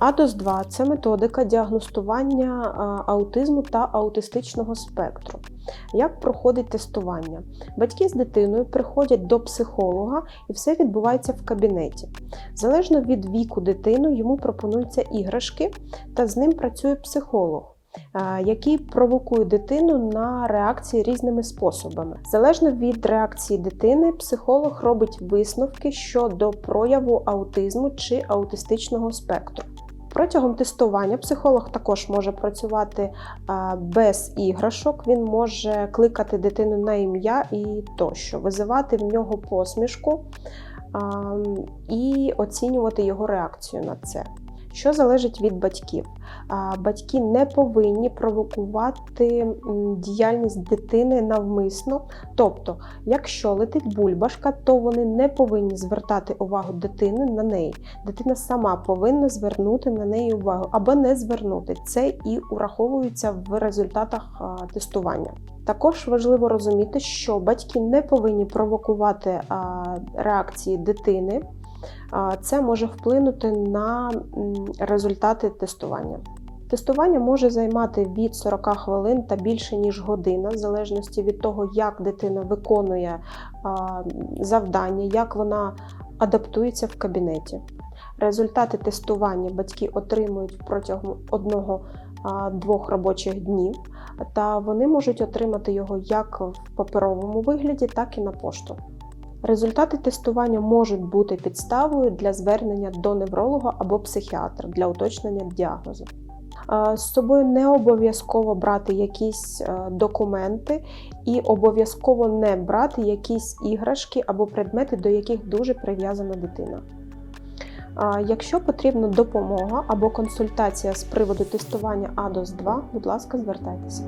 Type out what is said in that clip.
АДОС-2 це методика діагностування аутизму та аутистичного спектру. Як проходить тестування? Батьки з дитиною приходять до психолога і все відбувається в кабінеті. Залежно від віку дитини, йому пропонуються іграшки, та з ним працює психолог. А, Який провокує дитину на реакції різними способами. Залежно від реакції дитини, психолог робить висновки щодо прояву аутизму чи аутистичного спектру. Протягом тестування психолог також може працювати без іграшок, він може кликати дитину на ім'я і тощо, визивати в нього посмішку і оцінювати його реакцію на це. Що залежить від батьків? Батьки не повинні провокувати діяльність дитини навмисно. Тобто, якщо летить бульбашка, то вони не повинні звертати увагу дитини на неї. Дитина сама повинна звернути на неї увагу або не звернути. Це і ураховується в результатах тестування. Також важливо розуміти, що батьки не повинні провокувати реакції дитини. Це може вплинути на результати тестування. Тестування може займати від 40 хвилин та більше ніж година, в залежності від того, як дитина виконує завдання, як вона адаптується в кабінеті. Результати тестування батьки отримують протягом одного-двох робочих днів, та вони можуть отримати його як в паперовому вигляді, так і на пошту. Результати тестування можуть бути підставою для звернення до невролога або психіатра для уточнення діагнозу. З собою не обов'язково брати якісь е, документи і обов'язково не брати якісь іграшки або предмети, до яких дуже прив'язана дитина. Якщо потрібна допомога або консультація з приводу тестування АДОС 2, будь ласка, звертайтеся.